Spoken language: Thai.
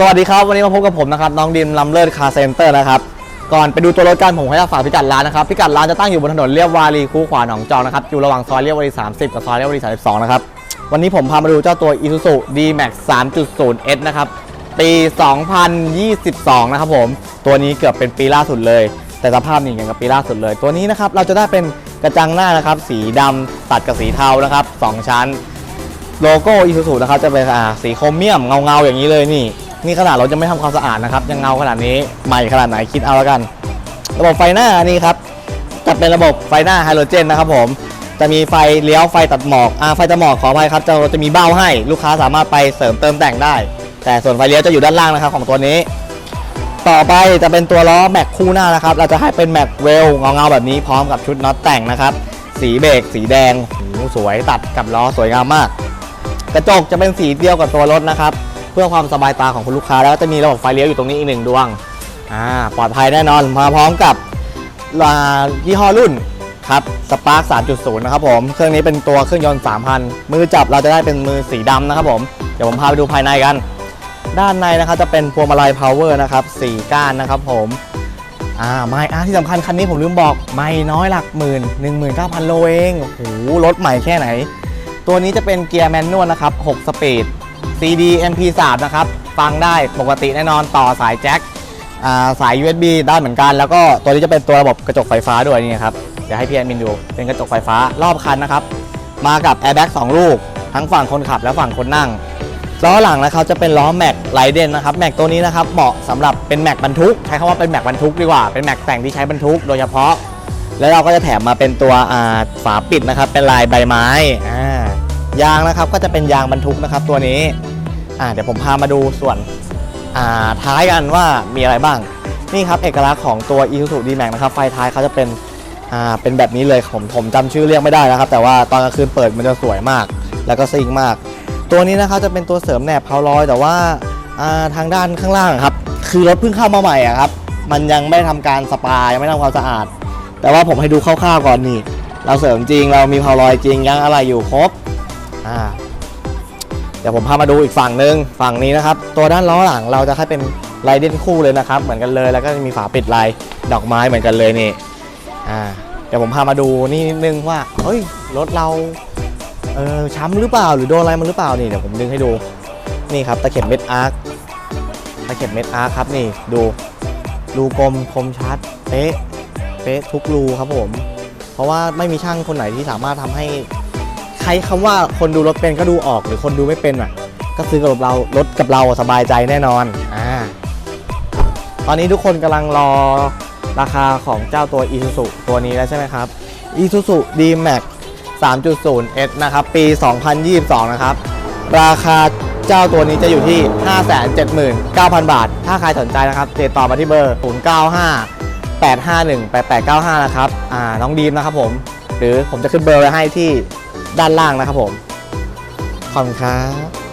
สวัสดีครับ วันนี้มาพบกับผมนะครับน้องดิมลำเลิศคาร์เซ็นเตอร์นะครับ ก่อนไปดูตัวรถกันผมขอจะฝากพิกัดร้านนะครับ พิกัดร้านจะตั้งอยู่บนถนนเรียบวารีคูขวาหนองจอกนะครับ อยู่ระหว่างซอยเรียบวารี 30 กับซอยเรียบวารี 32 นะครับ วันนี้ผมพามาดูเจ้าตัว Isuzu D-Max 3.0S นะครับ ปี 2022 นะครับผม ตัวนี้เกือบเป็นปีล่าสุดเลย แต่สภาพนี่อย่างกับปีล่าสุดเลย ตัวนี้นะครับเราจะได้เป็นกระจังหน้านะครับ สีดำตัดกับสีเทานะครับสองชั้น โลโก้อีซูซูนะครับจะเป็นสีโครเมียมเงาๆอย่างนี้เลยนี่ นี่ขนาดเราจะไม่ทำความสะอาดนะครับ ยังเงาขนาดนี้ใหม่ขนาดไหนคิดเอาแล้วกัน ระบบไฟหน้านี่ครับจะเป็นระบบไฟหน้าไฮโดรเจนนะครับผมจะมีไฟเลี้ยวไฟตัดหมอกอ่าไฟตัดหมอกขออภัยครับจะจะมีเบ้าให้ลูกค้าสามารถไปเสริมเติมแต่งได้ แต่ส่วนไฟเลี้ยวจะอยู่ด้านล่างนะครับของตัวนี้ ต่อไปจะเป็นตัวล้อแม็กคู่หน้านะครับ เราจะให้เป็นแม็กเวลเงาๆแบบนี้พร้อมกับชุดน็อตแต่งนะครับ สีเบรกสีแดงโอ้โหสวยตัดกับล้อสวยงามมาก กระจกจะเป็นสีเดียวกับตัวรถนะครับ พื่อความสบายตาของคุณลูกค้าแล้วก็จะมีระบบไฟเลี้ยวอยู่ตรงนี้อีกหนึ่งดวงอ่าปลอดภัยแน่นอนมาพร้อมกับอ่ายี่ห้อรุ่นครับสปาร์ค3.0 นะครับผม เครื่องนี้เป็นตัวเครื่องยนต์ 3,000 มือจับเราจะได้เป็นมือสีดำนะครับผม เดี๋ยวผมพาไปดูภายในกัน ด้านในนะครับจะเป็นพวงมาลัย power นะครับ4ก้านนะครับผมอ่าไม่อ่าที่สำคัญคันนี้ผมลืมบอก ไม่น้อยหลักหมื่น19,000 โลเอง โอ้โห รถใหม่แค่ไหน ตัวนี้จะเป็นเกียร์แมนนวลนะครับ 6 สปีด CD MP3 นะครับ ฟังได้ปกติแน่นอนต่อสายแจ็คสาย USB ได้เหมือนกัน แล้วก็ตัวนี้จะเป็นตัวระบบกระจกไฟฟ้าด้วยนี่ครับ เดี๋ยวให้พี่แอดมินดู เป็นกระจกไฟฟ้ารอบคันนะครับ มากับแอร์แบ็ก2ลูก ทั้งฝั่งคนขับและฝั่งคนนั่ง ล้อหลังนะครับจะเป็นล้อแม็กไลเดนนะครับ แม็กตัวนี้นะครับเหมาะสำหรับเป็นแม็กบรรทุก ใช้คำว่าเป็นแม็กบรรทุกดีกว่า เป็นแม็กแต่งที่ใช้บรรทุกโดยเฉพาะ แล้วเราก็จะแถมมาเป็นตัวฝาปิดนะครับ เป็นลายใบไม้อ่า ยางนะครับก็จะเป็นยางบรรทุกนะครับ ตัวนี้อ่าเดี๋ยวผมพามาดูส่วนอ่าท้ายกันว่ามีอะไรบ้าง นี่ครับเอกลักษณ์ของตัว Isuzu D-Max นะครับไฟท้ายเขาจะเป็นอ่าเป็นแบบนี้เลยผมผมจำชื่อเรียกไม่ได้นะครับ แต่ว่าตอนกลางคืนเปิดมันจะสวยมาก แล้วก็ซิงมาก ตัวนี้นะครับจะเป็นตัวเสริมแหนบเพาลอย แต่ว่าอ่าทางด้านข้างล่างครับคือรถเพิ่งเข้ามาใหม่อะครับมันยังไม่ได้ทำการสปายังไม่ทำความสะอาด แต่ว่าผมให้ดูคร่าวๆก่อนนี่เราเสริมจริงเรามีเพาลอยจริงยังอะไรอยู่ครบ อ่าเดี๋ยวผมพามาดูอีกฝั่งหนึ่งฝั่งนี้นะครับ ตัวด้านล้อหลังเราจะให้เป็นลายเด่นคู่เลยนะครับ เหมือนกันเลยแล้วก็จะมีฝาปิดลายดอกไม้เหมือนกันเลยนี่อ่าเดี๋ยวผมพามาดูนี่นิดนึงว่าเฮ้ยรถเราเออช้ำหรือเปล่าหรือโดนอะไรมาหรือเปล่านี่เดี๋ยวผมดึงให้ดูนี่ครับตะเข็บเม็ดอาร์คตะเข็บเม็ดอาร์คครับนี่ดูรูกลมคมชัดเป๊ะเป๊ะทุกรูครับผม เพราะว่าไม่มีช่างคนไหนที่สามารถทำให้ ช้คำว่าคนดูรถเป็นก็ดูออกหรือคนดูไม่เป็นอะ ก็ซื้อกับเรารถกับเราสบายใจแน่นอนอ่าตอนนี้ทุกคนกำลังรอราคาของเจ้าตัว Isuzu ตัวนี้แล้วใช่ไหมครับ Isuzu D-Max 3.0S นะครับ ปี 2022 นะครับ ราคาเจ้าตัวนี้จะอยู่ที่ 579,000 บาท ถ้าใครสนใจนะครับ ติดต่อมาที่เบอร์ 095 851 8895 นะครับ อ่า น้องดีมนะครับผม หรือผมจะขึ้นเบอร์ไว้ให้ที่ด้านล่างนะครับผมขอบคุณครับ